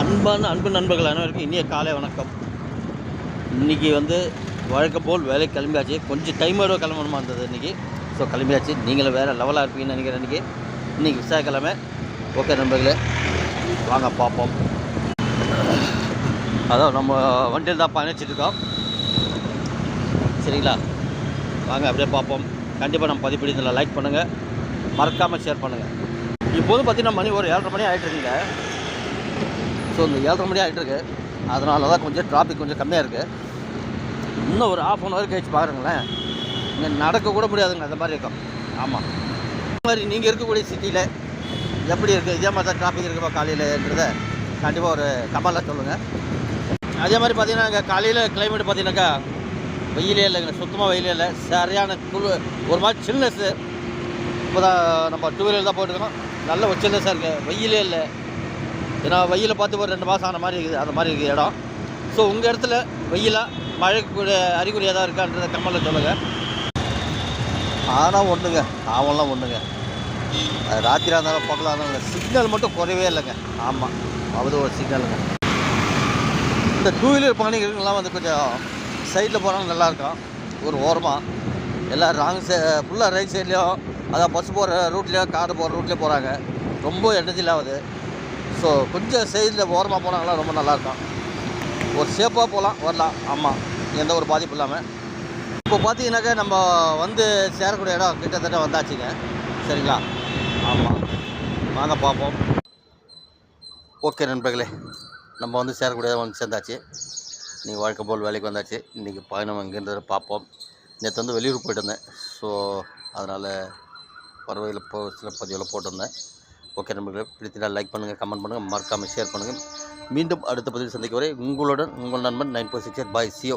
அன்பான அன்பு நண்பர்கள் அனைவருக்கும் இனிய காலை வணக்கம். இன்றைக்கி வந்து வழக்கம் போல் வேலை கிளம்பியாச்சு. கொஞ்சம் டைமோட கிளம்பணுமா இருந்தது இன்றைக்கி ஸோ கிளம்பியாச்சு. நீங்களும் வேறு லெவலாக இருப்பீங்கன்னு நினைக்கிறேன் இன்றைக்கி இன்றைக்கி விசாகிழமை ஓகே நண்பர்களே. வாங்க பார்ப்போம். அதான் நம்ம வண்டியில் தான் பயணிச்சிட்ருக்கோம் சரிங்களா? வாங்க அப்படியே பார்ப்போம். கண்டிப்பாக நம்ம பதிவு பிடித்ததில் லைக் பண்ணுங்கள் மறக்காமல் ஷேர் பண்ணுங்கள் இப்போது பார்த்தீங்கன்னா மணி ஒரு ஏழரை மணி ஆகிட்டு இருக்குங்க. ஸோ இந்த ஏழரை மணி ஆகிட்டு இருக்குது அதனால தான் கொஞ்சம் டிராஃபிக் கொஞ்சம் கம்மியாக இருக்குது இன்னும் ஒரு ஆஃப் அன் ஹவர் கழிச்சு பாருங்களேன். இங்கே நடக்க கூட முடியாதுங்க அந்த மாதிரி இருக்கும். ஆமாம் இந்த மாதிரி நீங்கள் இருக்கக்கூடிய சிட்டியில் எப்படி இருக்குது இதே மாதிரி தான் டிராஃபிக் இருக்குப்பா காலையிலன்றத கண்டிப்பாக ஒரு கமலில் சொல்லுங்கள் அதே மாதிரி பார்த்தீங்கன்னா இங்கே காலையில் கிளைமேட் பார்த்தீங்கன்னாக்கா வெயிலே இல்லைங்க. சுத்தமாக வெயிலே இல்லை. சரியான குழு ஒரு மாதிரி சில்னஸ்ஸு இப்போ தான் நம்ம டூ வீலர் தான் போட்டுருக்கோம் நல்ல ஒரு சில்னஸாக இருக்குது வெயிலே இல்லை. ஏன்னா வெயிலை பார்த்து ஒரு ரெண்டு மாதம் ஆன மாதிரி இருக்குது அந்த மாதிரி இருக்குது இடம். ஸோ உங்கள் இடத்துல வெயிலா மழைக்குரிய அறிகுறி எதாவது இருக்கான்றத கம்மலில் சொல்லுங்கள் ஆனால் ஒன்றுங்க ஆவெல்லாம் ஒன்றுங்க அது ராத்திரியாக இருந்தாலும் பகலாக இருந்தாலும் சிக்னல் மட்டும் குறையவே இல்லைங்க. ஆமாம் அது ஒரு சிக்னலுங்க இந்த டூ வீலர் பயணிகளுக்கெல்லாம் வந்து கொஞ்சம் சைடில் போனாலும் நல்லாயிருக்கும் ஒரு ஓரமாக எல்லாம் ராங் சை ஃபுல்லாக ரைட் சைட்லேயும் அதான் பஸ் போகிற ரூட்லேயோ கார் போகிற ரூட்லேயோ போகிறாங்க ரொம்ப எனர்ஜி ஆகுது ஸோ கொஞ்சம் சைடில் ஓரமாக போனாங்கன்னா ரொம்ப நல்லாயிருக்கும். ஒரு சேஃபாக போகலாம் வரலாம். ஆமாம் எந்த ஒரு பாதிப்பும் இல்லாமல் இப்போ பார்த்தீங்கன்னாக்கா நம்ம வந்து சேரக்கூடிய இடம் கிட்டத்தட்ட வந்தாச்சுங்க. சரிங்களா? ஆமாம் வாங்க பார்ப்போம். ஓகே நண்பர்களே. நம்ம வந்து சேரக்கூடிய இடம் வந்து சேர்ந்தாச்சு. நீ வாழ்க்கை போல் வேலைக்கு வந்தாச்சு. இன்றைக்கி பயணம் எங்கேன்றதை பார்ப்போம். நேற்று வந்து வெளியூர் போயிட்டு இருந்தேன் ஸோ அதனால் பறவையில் போ சில பதிவில் போட்டிருந்தேன். ஓகே நண்பர்களே பிடித்தினால் லைக் பண்ணுங்கள் கமெண்ட் பண்ணுங்கள் மறக்காமல் ஷேர் பண்ணுங்கள் மீண்டும் அடுத்த பதிவில் சந்திக்க வரை உங்களுடன் உங்கள் நண்பன் nine four six eight bye சியோ.